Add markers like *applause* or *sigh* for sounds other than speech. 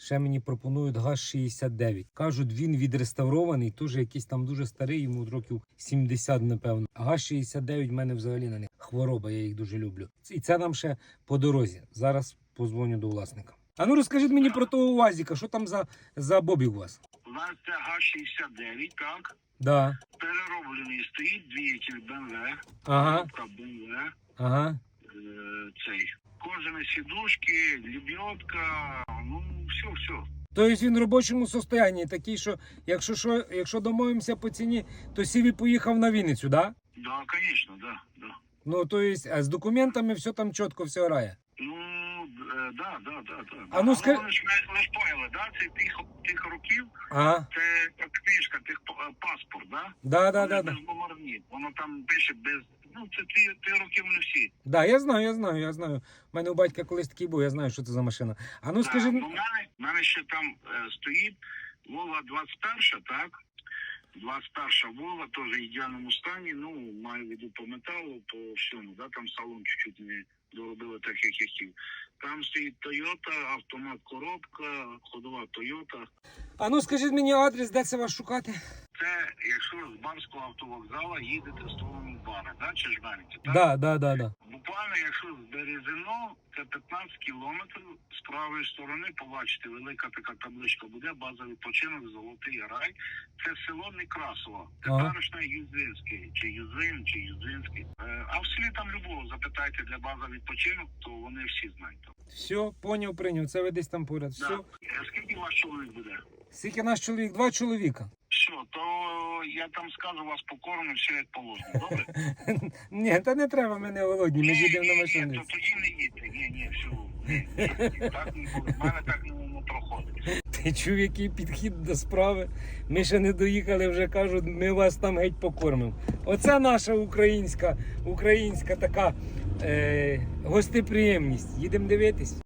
Ще мені пропонують ГАЗ-69. Кажуть, він відреставрований, теж якийсь там дуже старий, йому років 70, напевно. А ГАЗ-69 в мене взагалі на них хвороба, я їх дуже люблю. І це нам ще по дорозі. Зараз позвоню до власника. А ну розкажіть мені про того УАЗіка, що там за, за бобік у вас? У нас це Г-69, так? Да. Перероблений стоїть двигатель BMW, Ага, BMW, ага. е, цей. Кожані сідушки, лебідка, ну все, все. Тобто він в робочому состоянні такий, що якщо, що, якщо домовимося по ціні, то сіві поїхав на Вінницю, да? Да, конечно, да, да. Ну, то есть, а з документами все там чітко все грає. Ну, е, да, да, да, да. А ну, ска- Але ви ж, ви ж поняли, да? Це тих, тих років, Ага. це книжка, тих е, паспорт, да? Да, да, да, да. Воно там пише без. Ну, це ті, ті роки вони всі. Да, я знаю, я знаю, я знаю. У мене у батька колись такий був, я знаю, що це за машина. А ну скажи, У ну, мене, мене ще там е, стоїть Вова 21, так? 21 Вова, теж в ідеальному стані, ну, маю в виду по металу, по всьому, да, там салон чуть-чуть не доробили так, як я хотів. Там стоїть Тойота, автомат коробка, ходова Toyota. а ну скажіть мені адрес, де це вас шукати? Це, якщо з Банського автовокзала їдете в сторону Бана, да, чи жмените, так? Да, да, да, да. Буквально, якщо з Березино, це 15 кілометрів з правої сторони, побачите, велика така табличка буде, база відпочинок, Золотий рай. Це село Некрасово, теперішнє Юзинське, чи Юзин, чи Юзинський. Е, А в селі там любого запитайте, де база відпочинок, то вони всі знають. Все, поняв, прийняв. Це ви десь там поряд. Все. Да. Е, Скільки ваш чоловік буде? Скільки наш чоловік? Два чоловіка. Все, то я там скажу вас покормлю, все як положено. Добре? *laughs* Ні, та не треба, ми не голодні, ми їдемо на Ні, машині. то тоді не їдьте. Ні, ні, все. Ні, ні, так не буде. В мене так не, не проходить. Ти чув, який підхід до справи? Ми ще не доїхали, вже кажуть, ми вас там геть покормимо. Оце наша українська, українська така е, гостеприємність. Їдемо дивитись.